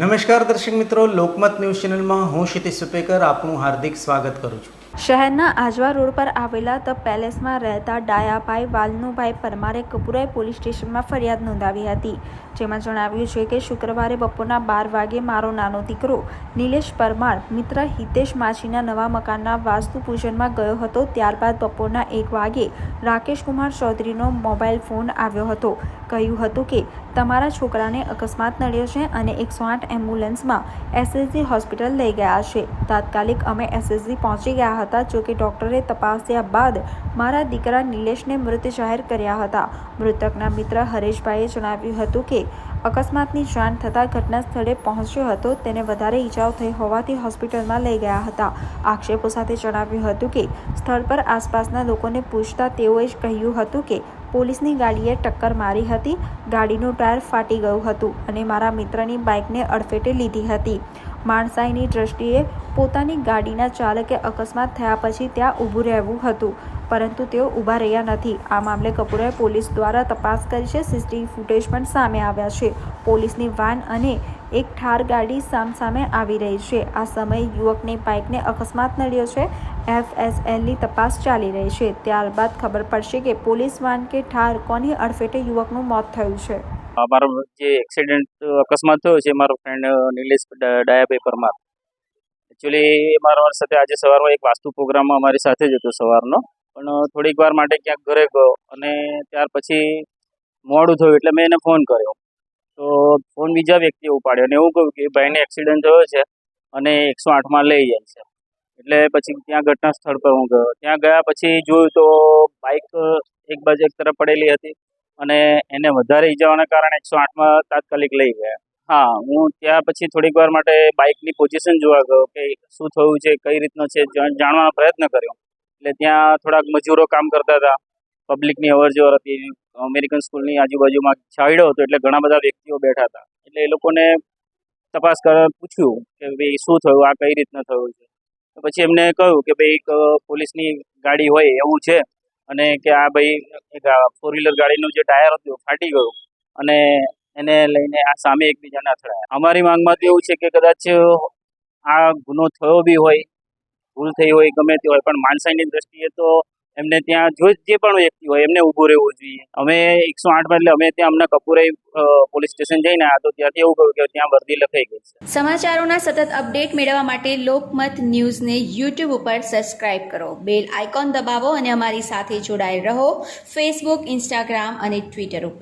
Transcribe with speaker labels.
Speaker 1: નમસ્કાર દર્શક મિત્રો, લોકમત ન્યૂઝ ચેનલમાં હું ક્ષિતિજ સુપેકર આપનું હાર્દિક સ્વાગત કરું છું.
Speaker 2: શહેરના આજવા રોડ પર આવેલા ધ પેલેસમાં રહેતા ડાયાભાઈ વાલનુભાઈ પરમારે કપૂરાઈ પોલીસ સ્ટેશનમાં ફરિયાદ નોંધાવી હતી. જેમાં જણાવ્યું છે કે શુક્રવારે બપોરના બાર વાગે મારો નાનો દીકરો નિલેશ પરમાર મિત્ર હિતેશ માછીના નવા મકાનના વાસ્તુ પૂજનમાં ગયો હતો. ત્યારબાદ બપોરના એક વાગે રાકેશ કુમાર ચૌધરીનો મોબાઈલ ફોન આવ્યો હતો. કહ્યું હતું કે, તમારા છોકરાને અકસ્માત નડ્યો છે અને એકસો આઠ એમ્બ્યુલન્સમાં એસએસજી હોસ્પિટલ લઈ ગયા છે. તાત્કાલિક અમે એસએસજી પહોંચી ગયા હતા જોકે ડૉક્ટરે તપાસ્યા બાદ મારા દીકરા નિલેશને મૃત જાહેર કર્યા હતા. મૃતકના મિત્ર હરેશભાઈએ જણાવ્યું હતું કે અકસ્માતની જાણ થતાં ઘટના સ્થળે પહોંચ્યો હતો. તેને વધારે ઈજાઓ થઈ હોવાથી હોસ્પિટલમાં લઈ ગયા હતા. આક્ષેપો સાથે જણાવ્યું હતું કે, સ્થળ પર આસપાસના લોકોને પૂછતા તેઓએ જ કહ્યું હતું કે, પોલીસની ગાડીએ ટક્કર મારી હતી, ગાડીનું ટાયર ફાટી ગયું હતું અને મારા મિત્રની બાઇકને અડફેટે લીધી હતી. માણસાઈની દ્રષ્ટિએ પોતાની ગાડીના ચાલકે અકસ્માત થયા પછી ત્યાં ઊભું રહેવું હતું. પરંતુ તેઓ ઊભા રહ્યા નથી. આ મામલે કપૂરે પોલીસ દ્વારા તપાસ કરી છે. સીસીટીવી ફૂટેજ પણ સામે આવ્યા છે. પોલીસની વાન અને એક ઠાર ગાડી સામસામે આવી રહી છે. આ સમયે યુવકની બાઇકને અકસ્માત નડ્યો છે. એફએસએલની તપાસ ચાલી રહી છે. ત્યારબાદ ખબર પડશે કે પોલીસ વાન કે ઠાર કોની અડફેટે યુવકનું મોત થયું છે.
Speaker 3: મારો જે એક્સિડન્ટ, અકસ્માત થયો છે મારો ફ્રેન્ડ નિલેશ ડાયાભાઈ પરમાર એકચ્યુઅલી મારા સાથે આજે સવારમાં એક વાસ્તુ પ્રોગ્રામમાં અમારી સાથે જ હતો સવારનો. પણ થોડીક વાર માટે ક્યાંક ઘરે ગયો અને ત્યાર પછી મોડું થયું એટલે મેં એને ફોન કર્યો. તો ફોન બીજા વ્યક્તિએ ઉપાડ્યો અને એવું કહ્યું કે ભાઈને એક્સિડન્ટ થયો છે અને એકસો આઠમાં લઈ જાય છે. એટલે પછી ત્યાં ઘટના સ્થળ પર હું ગયો. ત્યાં ગયા પછી જોયું તો બાઇક એક બાજુ એક તરફ પડેલી હતી અને એને વધારે ઈજાઓને કારણે એકસો આઠમાં તાત્કાલિક લઈ ગયા. હા, હું ત્યાં પછી થોડીક વાર માટે બાઇકની પોઝિશન જોવા ગયો કે શું થયું છે, કઈ રીતનો છે જાણવાનો પ્રયત્ન કર્યો. એટલે ત્યાં થોડાક મજૂરો કામ કરતા હતા. પબ્લિકની અવર જવર હતી. અમેરિકન સ્કૂલની આજુબાજુમાં છાંયડો હતો એટલે ઘણા બધા વ્યક્તિઓ બેઠા હતા. એટલે એ લોકોને તપાસ કર પૂછ્યું કે ભાઈ શું થયું? આ કઈ રીતના થયું છે? પછી એમને કહ્યું કે ભાઈ એક પોલીસની ગાડી હોય એવું છે અને કે આ ભાઈ ફોર વ્હીલર ગાડીનું જે ટાયર હતું ફાટી ગયું અને એને લઈને આ સામે એકબીજાને અથડાયા. અમારી માંગમાં તો એવું છે કે કદાચ આ ગુનો થયો બી હોય ભૂલ થઈ હોય, ગમે તે હોય, પણ માણસાઈની દ્રષ્ટિએ તો એમને ત્યાં જો જે પણ વ્યક્તિ હોય, એમને ઊભું રહેવું જોઈએ. અમે એકસો આઠમાં એટલે અમે ત્યાં અમને કપૂરાઈ પોલીસ સ્ટેશન જઈને આવ્યા તો ત્યાંથી એવું કહ્યું કે ત્યાં વર્દી લખાઈ ગઈ છે.
Speaker 4: સમાચારોના સતત અપડેટ મેળવવા માટે લોકમત ન્યૂઝને યુટ્યુબ ઉપર સબસ્ક્રાઇબ કરો. બેલ આઇકોન દબાવો અને અમારી સાથે જોડાયેલ રહો ફેસબુક, ઇન્સ્ટાગ્રામ અને ટ્વિટર ઉપર.